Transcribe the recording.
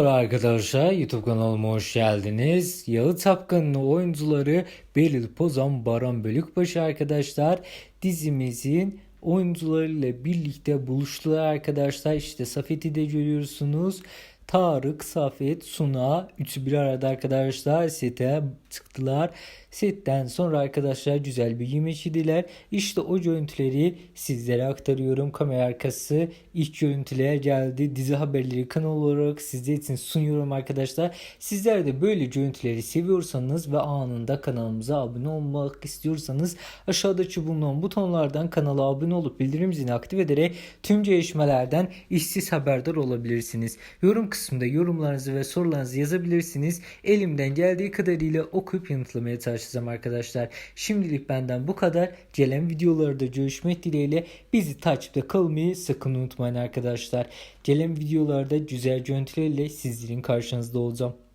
Merhaba Arkadaşlar YouTube kanalıma hoş geldiniz. Yalı Tapkan'ın oyuncuları Beril Pozan, Baran Bölükbaşı arkadaşlar dizimizin oyuncularıyla birlikte buluştular arkadaşlar. İşte Safet'i de görüyorsunuz. Tarık, Safet, Suna üçü bir arada arkadaşlar sete çıktılar. Setten sonra arkadaşlar güzel bir yemek yediler. İşte o görüntüleri sizlere aktarıyorum. Kamera arkası ilk görüntüler geldi. Dizi haberleri kanal olarak sizler için sunuyorum arkadaşlar. Sizler de böyle görüntüleri seviyorsanız ve anında kanalımıza abone olmak istiyorsanız aşağıdaki bulunan butonlardan kanala abone olup bildirim zilini aktif ederek tüm gelişmelerden işsiz haberdar olabilirsiniz. Yorum kısmında yorumlarınızı ve sorularınızı yazabilirsiniz. Elimden geldiği kadarıyla okuyup yanıtlamaya çalışacağım arkadaşlar. Şimdilik benden bu kadar. Gelen videolarda görüşmek dileğiyle bizi takipte kalmayı sakın unutmayın arkadaşlar. Gelen videolarda güzel görüntülerle sizlerin karşınızda olacağım.